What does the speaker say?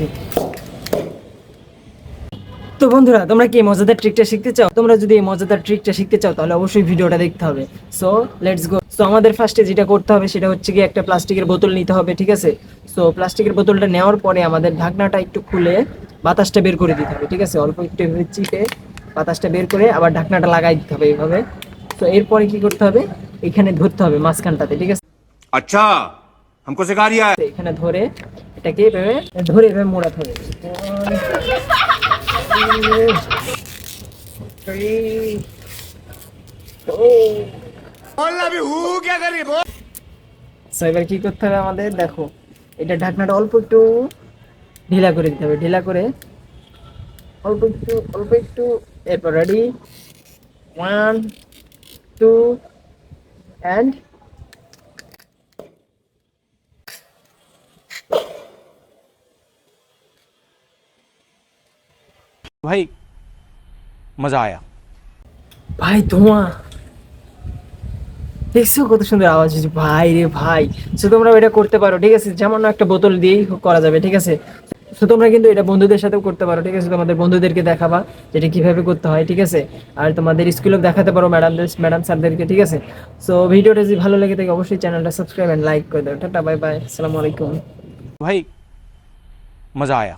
সাথে তো বন্ধুরা তোমরা কি এই মজাদার ট্রিকটা শিখতে চাও তোমরা যদি এই মজাদার ট্রিকটা শিখতে চাও তাহলে অবশ্যই ভিডিওটা দেখতে হবে সো লেটস গো সো আমাদের ফার্স্টে যেটা করতে হবে সেটা হচ্ছে কি একটা প্লাস্টিকের বোতল নিতে হবে ঠিক আছে সো প্লাস্টিকের বোতলটা নেওয়ার পরে আমাদের ঢাকনাটা একটু খুলে বাতাসটা বের করে দিতে হবে ঠিক আছে অল্প একটু এভাবে চিপে বাতাসটা বের করে আবার ঢাকনাটা লাগাই দিতে হবে এইভাবে তো এরপরে কি করতে হবে এখানে ধরতে হবে মাঝখানটাতে ঠিক আছে अच्छा हमको सिखा रिया है এখানে ধরে এটাকে এভাবে ধরে এভাবে মোড়াতে হবে এবার কি করতে হবে আমাদের? দেখো, এটা ঢাকনাটা অল্প একটু ঢিলা করে দিতে হবে, ঢিলা করে। অল্প একটু অল্প একটু, এরপর রেডি ওয়ান টু অ্যান্ড भाई মজা আয়া ভাই ধোঁয়া দেখছ কত সুন্দর আওয়াজ হচ্ছে ভাই রে ভাই সো তোমরা এটা করতে পারো ঠিক আছে? যেমন একটা বোতল দিয়েই করা যাবে ঠিক আছে? সো তোমরা কিন্তু এটা বন্ধুদের সাথেও করতে পারো ঠিক আছে? তোমাদের বন্ধুদেরকে দেখাবা যেটা কীভাবে করতে হয় ঠিক আছে? আর তোমাদের স্কুলেও দেখাতে পারো ম্যাডামদের ম্যাডাম স্যারদেরকে ঠিক আছে? সো ভিডিওটা যদি ভালো লেগে থাকে অবশ্যই চ্যানেলটা সাবস্ক্রাইব অ্যান্ড লাইক করে দেবে টাটা বাই বাই আসসালামু আলাইকুম। ভাই মজা আয়া।